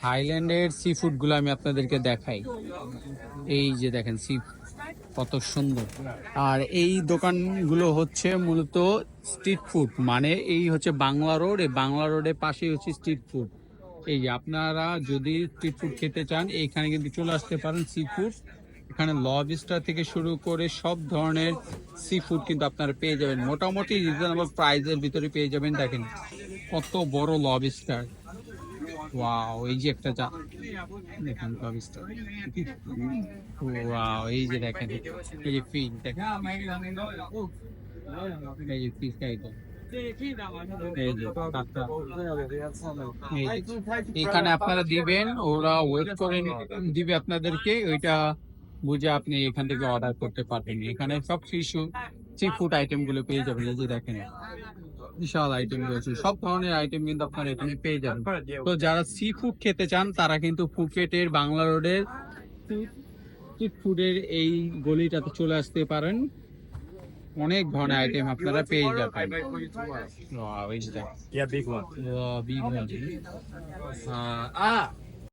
থাইল্যান্ডের সি ফুডগুলো আমি আপনাদেরকে দেখাই। এই যে দেখেন, সি কত সুন্দর। আর এই দোকানগুলো হচ্ছে মূলত স্ট্রিট ফুড মানে এই হচ্ছে বাংলা রোড এই বাংলা রোডের পাশেই হচ্ছে স্ট্রিট ফুড এই আপনারা যদি স্ট্রিট ফুড খেতে চান, এইখানে কিন্তু চলে আসতে পারেন সি ফুড এখানে লবস্টার থেকে শুরু করে সব ধরনের সি ফুড কিন্তু আপনারা পেয়ে যাবেন। মোটামুটি রিজনেবল প্রাইসের ভিতরে পেয়ে যাবেন। দেখেন, কত বড় লবস্টার ওয়াও এই যে একটা লবস্টার ওয়াও এই যে দেখেন, এই যে ফিশ দেখেন। এই যে ফিশ যে যে। এখানে আপনারা দিবেন, ওরা ওয়েট করে দিবে আপনাদেরকে, ওইটা বুঝে আপনি এখান থেকে অর্ডার করতে পারবেন। এখানে সব শিশু সি ফুড আইটেমগুলো পেয়ে যাবেন, এই যে দেখেন। বিশাল আইটেম রয়েছে। সব ধরনের আইটেম কিন্তু আপনারা এখানে পেয়ে যাবেন। তো যারা সি ফুড খেতে চান তারা কিন্তু ফুকেটের বাংলা রোডের স্ট্রিট ফুডের এই গলিটাতে চলে আসতে পারেন। অনেক ধরনের আইটেম আপনারা পেয়ে যাবেন।